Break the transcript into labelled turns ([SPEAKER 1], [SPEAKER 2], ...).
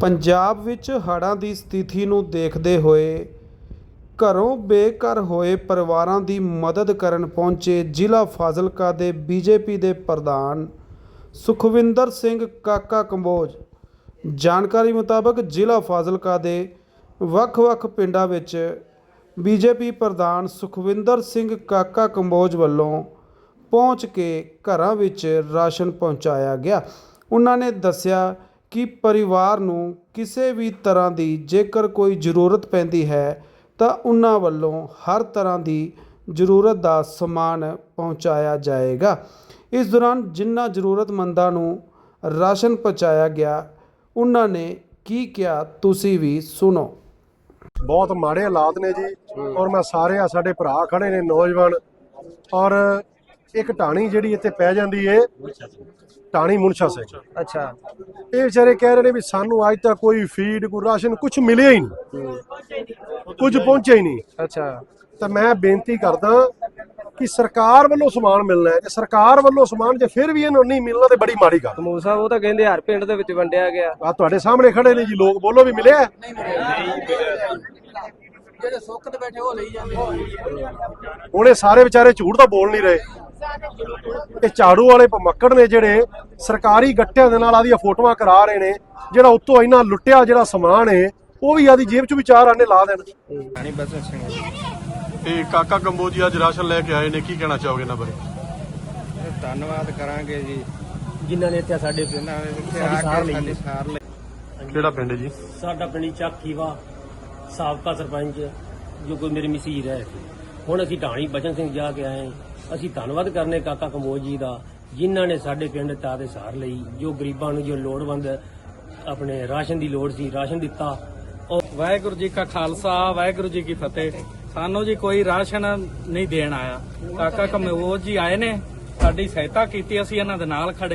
[SPEAKER 1] ਪੰਜਾਬ ਵਿੱਚ ਹੜ੍ਹਾਂ ਦੀ ਸਥਿਤੀ ਨੂੰ ਦੇਖਦੇ ਹੋਏ, ਘਰੋਂ ਬੇਘਰ ਹੋਏ ਪਰਿਵਾਰਾਂ ਦੀ ਮਦਦ ਕਰਨ ਪਹੁੰਚੇ ਜ਼ਿਲ੍ਹਾ ਫਾਜ਼ਿਲਕਾ ਦੇ ਬੀਜੇਪੀ ਦੇ ਪ੍ਰਧਾਨ ਸੁਖਵਿੰਦਰ ਸਿੰਘ ਕਾਕਾ ਕੰਬੋਜ। ਜਾਣਕਾਰੀ ਮੁਤਾਬਕ ਜ਼ਿਲ੍ਹਾ ਫਾਜ਼ਿਲਕਾ ਦੇ ਵੱਖ-ਵੱਖ ਪਿੰਡਾਂ ਵਿੱਚ ਬੀਜੇਪੀ ਪ੍ਰਧਾਨ ਸੁਖਵਿੰਦਰ ਸਿੰਘ ਕਾਕਾ ਕੰਬੋਜ ਵੱਲੋਂ ਪਹੁੰਚ ਕੇ ਘਰਾਂ ਵਿੱਚ ਰਾਸ਼ਨ ਪਹੁੰਚਾਇਆ ਗਿਆ। ਉਹਨਾਂ ਨੇ ਦੱਸਿਆ ਕਿ ਪਰਿਵਾਰ ਨੂੰ ਕਿਸੇ ਵੀ ਤਰ੍ਹਾਂ ਦੀ ਜੇਕਰ ਕੋਈ ਜ਼ਰੂਰਤ ਪੈਂਦੀ ਹੈ ਤਾਂ ਉਹਨਾਂ ਵੱਲੋਂ ਹਰ ਤਰ੍ਹਾਂ ਦੀ ਜ਼ਰੂਰਤ ਦਾ ਸਮਾਨ ਪਹੁੰਚਾਇਆ ਜਾਏਗਾ। ਇਸ ਦੌਰਾਨ ਜਿਨ੍ਹਾਂ ਜ਼ਰੂਰਤਮੰਦਾਂ ਨੂੰ ਰਾਸ਼ਨ ਪਹੁੰਚਾਇਆ ਗਿਆ ਉਹਨਾਂ ਨੇ ਕੀ ਕਿਹਾ ਤੁਸੀਂ ਵੀ ਸੁਣੋ।
[SPEAKER 2] ਬਹੁਤ ਮਾੜੇ ਹਾਲਾਤ ਨੇ ਜੀ ਔਰ ਮੈਂ ਸਾਰੇ ਆ ਸਾਡੇ ਭਰਾ ਖੜੇ ਨੇ ਨੌਜਵਾਨ ਔਰ ਇੱਕ ਢਾਣੀ ਜਿਹੜੀ ਇੱਥੇ ਪੈ ਜਾਂਦੀ ਏ ਢਾਣੀ ਮੁਨਸ਼ਾ ਸਿੰਘ।
[SPEAKER 3] ਅੱਛਾ।
[SPEAKER 2] ਇਹ ਵਿਚਾਰੇ ਕਹਿ ਰਹੇ ਨੇ ਵੀ ਸਾਨੂੰ ਅੱਜ ਤੱਕ ਕੋਈ ਫੀਡ ਕੋਈ ਰਾਸ਼ਨ ਕੁਝ ਮਿਲਿਆ ਹੀ ਨਹੀਂ। ਕੁਝ ਪਹੁੰਚਿਆ ਹੀ ਨਹੀਂ।
[SPEAKER 3] ਅੱਛਾ।
[SPEAKER 2] ਤਾਂ ਮੈਂ ਬੇਨਤੀ ਕਰਦਾ ਕਿ ਸਰਕਾਰ ਵੱਲੋਂ ਸਮਾਨ ਮਿਲਣਾ ਹੈ। ਤੇ ਸਰਕਾਰ ਵੱਲੋਂ ਸਮਾਨ ਜੇ ਫਿਰ ਵੀ ਇਹਨੂੰ ਨਹੀਂ ਮਿਲਣਾ ਤੇ ਬੜੀ ਮਾੜੀ ਗੱਲ।
[SPEAKER 3] ਕਮੂਰ ਸਾਹਿਬ ਉਹ ਤਾਂ ਕਹਿੰਦੇ ਹਰ ਪਿੰਡ ਦੇ ਵਿੱਚ ਵੰਡਿਆ ਗਿਆ।
[SPEAKER 2] ਆ ਤੁਹਾਡੇ ਸਾਹਮਣੇ ਖੜੇ ਨੇ ਜੀ ਲੋਕ ਬੋਲੋ ਵੀ ਮਿਲਿਆ?
[SPEAKER 4] ਜਿਹੜੇ ਸੁੱਖ ਤੇ ਬੈਠੇ ਉਹ ਲਈ ਜਾਂਦੇ
[SPEAKER 2] ਹੁਣ ਇਹ ਸਾਰੇ ਵਿਚਾਰੇ ਝੂਠ ਤਾਂ ਬੋਲ ਨਹੀਂ ਰਹੇ। ਇਹ ਝਾੜੂ ਵਾਲੇ ਭਮੱਕੜ ਨੇ ਜਿਹੜੇ ਸਰਕਾਰੀ ਗੱਟਿਆਂ ਦੇ ਨਾਲ ਆਦੀਆਂ ਫੋਟੋਆਂ ਕਰਾ ਰਹੇ ਨੇ ਜਿਹੜਾ ਉੱਤੋਂ ਇੰਨਾ ਲੁੱਟਿਆ ਜਿਹੜਾ ਸਮਾਨ ਹੈ ਉਹ ਵੀ ਆਦੀ ਜੇਬ 'ਚ ਵੀ ਚਾਰ ਆਨੇ ਲਾ ਦੇਣ।
[SPEAKER 3] ਨਹੀਂ ਬਸ ਸਿੰਘ
[SPEAKER 2] ਇਹ ਕਾਕਾ ਕੰਬੋਜੀ ਅੱਜ ਰਾਸ਼ਨ ਲੈ ਕੇ ਆਏ ਨੇ ਕੀ ਕਹਿਣਾ ਚਾਹੋਗੇ ਇਹਨਾਂ ਬਾਰੇ?
[SPEAKER 3] ਧੰਨਵਾਦ ਕਰਾਂਗੇ ਜੀ।
[SPEAKER 4] ਜਿਨ੍ਹਾਂ ਨੇ ਇੱਥੇ ਸਾਡੇ
[SPEAKER 3] ਇੱਥੇ
[SPEAKER 4] ਸਾਡੀ
[SPEAKER 3] ਆ
[SPEAKER 4] ਸਾਰ
[SPEAKER 3] ਕੇ
[SPEAKER 4] ਲਈ
[SPEAKER 3] ਸਾਡੀ ਸਾਰ ਲਈ।
[SPEAKER 2] ਕਿਹੜਾ ਪਿੰਡ ਜੀ?
[SPEAKER 4] ਸਾਡਾ ਪਿੰਡੀ ਚੱਕੀਵਾ ਸਾਬਕਾ ਸਰਪੰਚ ਜੋ ਕੋਈ ਮੇਰੀ ਮਸੀਰ ਹੈ। ਹੁਣ ਅਸੀਂ ਢਾਣੀ ਬਚਨ ਸਿੰਘ ਜਾ ਕੇ ਆਏ। ਅਸੀਂ ਧੰਨਵਾਦ ਕਰਨੇ ਕਾਕਾ ਕੰਬੋਜ ਜੀ ਦਾ ਜਿਨ੍ਹਾਂ ਨੇ ਸਾਡੇ ਪਿੰਡ ਤਾ ਦੇ ਸਾਰ ਲਈ ਜੋ ਗਰੀਬਾਂ ਨੂੰ ਜੋ ਲੋੜਵੰਦ ਆਪਣੇ ਰਾਸ਼ਨ ਦੀ ਲੋੜ ਸੀ ਰਾਸ਼ਨ ਦਿੱਤਾ। ਉਹ
[SPEAKER 5] ਵਾਹਿਗੁਰੂ ਜੀ ਕਾ ਖਾਲਸਾ ਵਾਹਿਗੁਰੂ ਜੀ ਕੀ ਫਤਿਹ। ਸਾਨੂੰ ਜੀ ਕੋਈ ਰਾਸ਼ਨ ਨਹੀਂ ਦੇਣ ਆਇਆ। ਕਾਕਾ ਕਮੋਜ ਜੀ ਆਏ ਨੇ ਸਾਡੀ ਸਹਾਇਤਾ ਕੀਤੀ ਅਸੀਂ ਇਹਨਾਂ ਦੇ ਨਾਲ ਖੜੇ